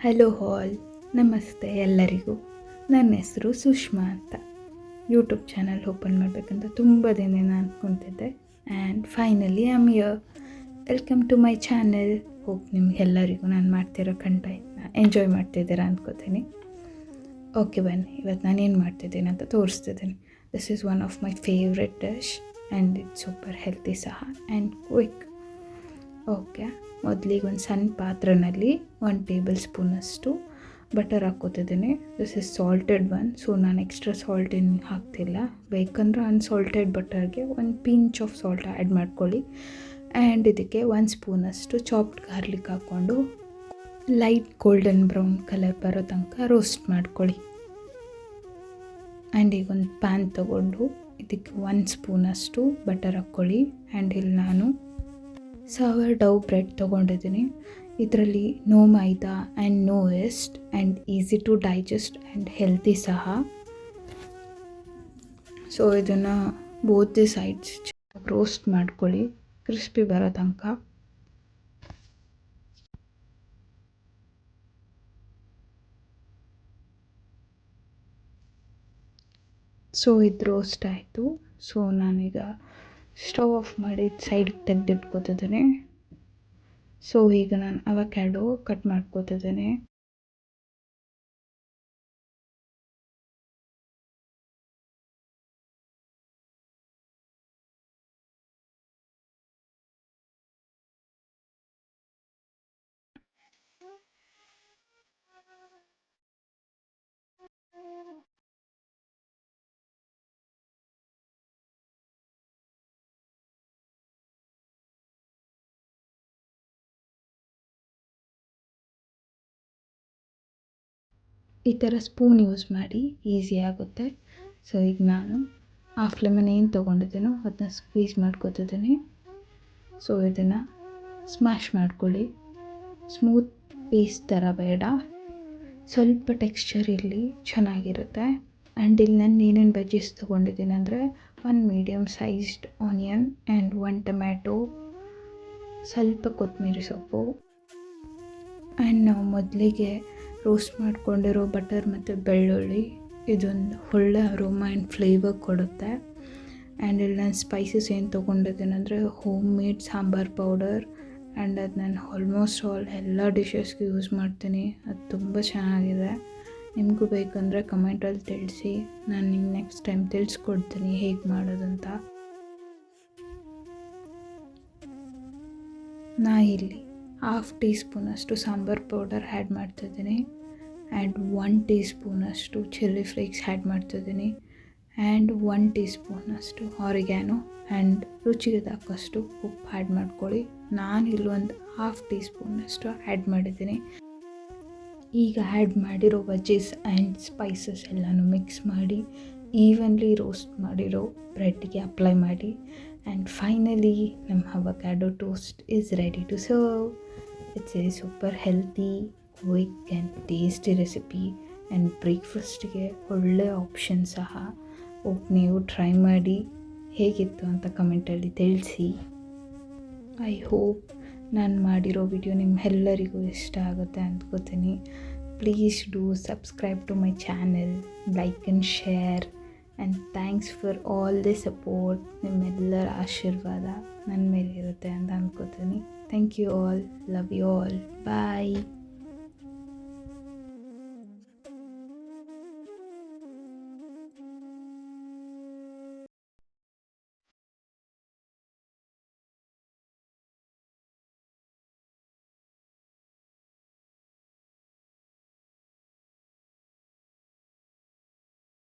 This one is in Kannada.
ಹಲೋ ಹಾಲ್, ನಮಸ್ತೆ ಎಲ್ಲರಿಗೂ. ನನ್ನ ಹೆಸರು ಸುಷ್ಮಾ ಅಂತ. ಯೂಟ್ಯೂಬ್ ಚಾನಲ್ ಓಪನ್ ಮಾಡಬೇಕಂತ ತುಂಬ ದಿನ ಅಂದ್ಕೊತಿದ್ದೆ and finally am here welcome to my channel hope ನಿಮಗೆಲ್ಲರಿಗೂ ನಾನು ಮಾಡ್ತಿರೋ ಕಂಟೆಂಟ್ನ ಎಂಜಾಯ್ ಮಾಡ್ತಿದ್ದೀರಾ ಅಂದ್ಕೋತೀನಿ ಓಕೆ ಬನ್ನಿ ಇವತ್ತು ನಾನು ಏನು ಮಾಡ್ತಿದ್ದೀನಿ ಅಂತ ತೋರಿಸ್ತಿದ್ದೀನಿ. This is one of my favourite dish and it's super healthy ಸಹ ಆ್ಯಂಡ್ ಕ್ವಿಕ್ ಓಕೆ. ಮೊದಲಿಗೆ ಒಂದು ಸಣ್ಣ ಪಾತ್ರೆಯಲ್ಲಿ ಒಂದು ಟೇಬಲ್ ಸ್ಪೂನಷ್ಟು butter ಹಾಕ್ಕೋತಿದ್ದೀನಿ. This is salted one so ನಾನು ಎಕ್ಸ್ಟ್ರಾ ಸಾಲ್ಟ್ ಏನು ಹಾಕ್ತಿಲ್ಲ. ಬೇಕಂದ್ರೆ ಅನ್ಸಾಲ್ಟೆಡ್ ಬಟರ್ಗೆ ಒಂದು ಪಿಂಚ್ ಆಫ್ ಸಾಲ್ಟ್ ಆ್ಯಡ್ ಮಾಡ್ಕೊಳ್ಳಿ. ಆ್ಯಂಡ್ ಇದಕ್ಕೆ ಒಂದು ಸ್ಪೂನಷ್ಟು ಚಾಪ್ಡ್ ಗಾರ್ಲಿಕ್ ಹಾಕ್ಕೊಂಡು ಲೈಟ್ ಗೋಲ್ಡನ್ ಬ್ರೌನ್ ಕಲರ್ ಬರೋ ತನಕ ರೋಸ್ಟ್ ಮಾಡ್ಕೊಳ್ಳಿ. ಆ್ಯಂಡ್ ಈಗ ಒಂದು ಪ್ಯಾನ್ ತೊಗೊಂಡು ಇದಕ್ಕೆ ಒಂದು ಸ್ಪೂನಷ್ಟು ಬಟರ್ ಹಾಕ್ಕೊಳ್ಳಿ. ಆ್ಯಂಡ್ ಇಲ್ಲಿ ನಾನು ಸಾವರ್ ಡವ್ ಬ್ರೆಡ್ ತೊಗೊಂಡಿದ್ದೀನಿ. ಇದರಲ್ಲಿ no maida and no waste and easy to digest and healthy ಸಹ. ಸೊ ಇದನ್ನು ಬೋತ್ ದಿ ಸೈಡ್ಸ್ ರೋಸ್ಟ್ ಮಾಡ್ಕೊಳ್ಳಿ. ಕ್ರಿಸ್ಪಿ ಬರೋ ತನಕ. ಸೊ ಇದು ರೋಸ್ಟ್ ಆಯಿತು. ಸೊ ನಾನೀಗ ಸ್ಟವ್ ಆಫ್ ಮಾಡಿ ಸೈಡಿಗೆ ತೆಗೆದಿಟ್ಕೋತಿದ್ದೀನಿ. ಸೊ ಈಗ ನಾನು ಅವಕ್ಯಾಡೋ ಕಟ್ ಮಾಡ್ಕೋತಿದ್ದೀನಿ. ಈ ಥರ ಸ್ಪೂನ್ ಯೂಸ್ ಮಾಡಿ ಈಸಿ ಆಗುತ್ತೆ. ಸೊ ಈಗ ನಾನು ಹಾಫ್ ಲೆಮನ್ ಏನು ತೊಗೊಂಡಿದ್ದೀನೋ ಅದನ್ನ ಸ್ಕ್ವೀಸ್ ಮಾಡ್ಕೊತಿದ್ದೀನಿ. ಸೊ ಇದನ್ನು ಸ್ಮ್ಯಾಶ್ ಮಾಡ್ಕೊಳ್ಳಿ. ಸ್ಮೂತ್ ಪೀಸ್ ಥರ ಬೇಡ. ಸ್ವಲ್ಪ ಟೆಕ್ಸ್ಚರ್ ಇರಲಿ ಚೆನ್ನಾಗಿರುತ್ತೆ. ಆ್ಯಂಡ್ ಇಲ್ಲಿ ನಾನು ಏನೇನು ವೆಜ್ಜಸ್ ತೊಗೊಂಡಿದ್ದೀನಿ ಅಂದರೆ one medium sized onion and one tomato ಸ್ವಲ್ಪ ಕೊತ್ತಂಬರಿ ಸೊಪ್ಪು. ಆ್ಯಂಡ್ ನಾವು ಮೊದಲಿಗೆ ರೋಸ್ಟ್ ಮಾಡಿಕೊಂಡಿರೋ ಬಟರ್ ಮತ್ತು ಬೆಳ್ಳುಳ್ಳಿ, ಇದೊಂದು ಒಳ್ಳೆ ಅರೋಮಾ ಆ್ಯಂಡ್ ಫ್ಲೇವರ್ ಕೊಡುತ್ತೆ. ಆ್ಯಂಡ್ ಇಲ್ಲಿ ನಾನು ಸ್ಪೈಸಸ್ ಏನು ತೊಗೊಂಡಿದ್ದೀನಿ ಅಂದರೆ home made sambar powder and ಅದು ನಾನು ಆಲ್ಮೋಸ್ಟ್ ಆಲ್ ಎಲ್ಲ ಡಿಶಸ್ಗೆ ಯೂಸ್ ಮಾಡ್ತೀನಿ. ಅದು ತುಂಬ ಚೆನ್ನಾಗಿದೆ. ನಿಮಗೂ ಬೇಕಂದರೆ ಕಮೆಂಟಲ್ಲಿ ತಿಳಿಸಿ. ನಾನು ನಿಮ್ಗೆ ನೆಕ್ಸ್ಟ್ ಟೈಮ್ ತಿಳಿಸ್ಕೊಡ್ತೀನಿ ಹೇಗೆ ಮಾಡೋದಂತ ನಾ ಇಲ್ಲಿ. ಹಾಫ್ ಟೀ ಸ್ಪೂನಷ್ಟು ಸಾಂಬಾರು ಪೌಡರ್ ಆ್ಯಡ್ ಮಾಡ್ತಿದ್ದೀನಿ ಆ್ಯಂಡ್ ಒನ್ ಟೀ ಸ್ಪೂನಷ್ಟು ಚಿಲ್ಲಿ ಫ್ಲೇಕ್ಸ್ ಆ್ಯಡ್ ಮಾಡ್ತಿದ್ದೀನಿ ಆ್ಯಂಡ್ ಒನ್ ಟೀ ಸ್ಪೂನಷ್ಟು ಆರಿಗ್ಯಾನೋ ಆ್ಯಂಡ್ ರುಚಿಗೆ ತಕ್ಕಷ್ಟು ಉಪ್ಪು ಆ್ಯಡ್ ಮಾಡ್ಕೊಳ್ಳಿ. ನಾನು ಇಲ್ಲೊಂದು ಹಾಫ್ ಟೀ ಸ್ಪೂನಷ್ಟು ಆ್ಯಡ್ ಮಾಡಿದ್ದೀನಿ. ಈಗ ಆ್ಯಡ್ ಮಾಡಿರೋ ವಜೀಸ್ ಆ್ಯಂಡ್ ಸ್ಪೈಸಸ್ ಎಲ್ಲನೂ ಮಿಕ್ಸ್ ಮಾಡಿ ಈವನ್ಲಿ ರೋಸ್ಟ್ ಮಾಡಿರೋ ಬ್ರೆಡ್ಗೆ ಅಪ್ಲೈ ಮಾಡಿ. ಆ್ಯಂಡ್ ಫೈನಲಿ ನಮ್ಮ avocado toast is ready to serve it's a super healthy quick and tasty recipe and ಬ್ರೇಕ್ಫಾಸ್ಟ್ಗೆ ಒಳ್ಳೆ ಆಪ್ಷನ್ ಸಹ. ಹೋಗಿ ನೀವು ಟ್ರೈ ಮಾಡಿ ಹೇಗಿತ್ತು ಅಂತ ಕಮೆಂಟಲ್ಲಿ ತಿಳಿಸಿ. ಐ ಹೋಪ್ ನಾನು ಮಾಡಿರೋ ವಿಡಿಯೋ ನಿಮ್ಮೆಲ್ಲರಿಗೂ ಇಷ್ಟ ಆಗುತ್ತೆ ಅಂದ್ಕೋತೀನಿ please do subscribe to my channel like and share and thanks for all the support ನಿಮ್ಮೆಲ್ಲರ ಆಶೀರ್ವಾದ ನನ್ನ ಮೇಲೆ ಇರುತ್ತೆ ಅಂತ ಅಂದ್ಕೋತೀನಿ thank you all love you all bye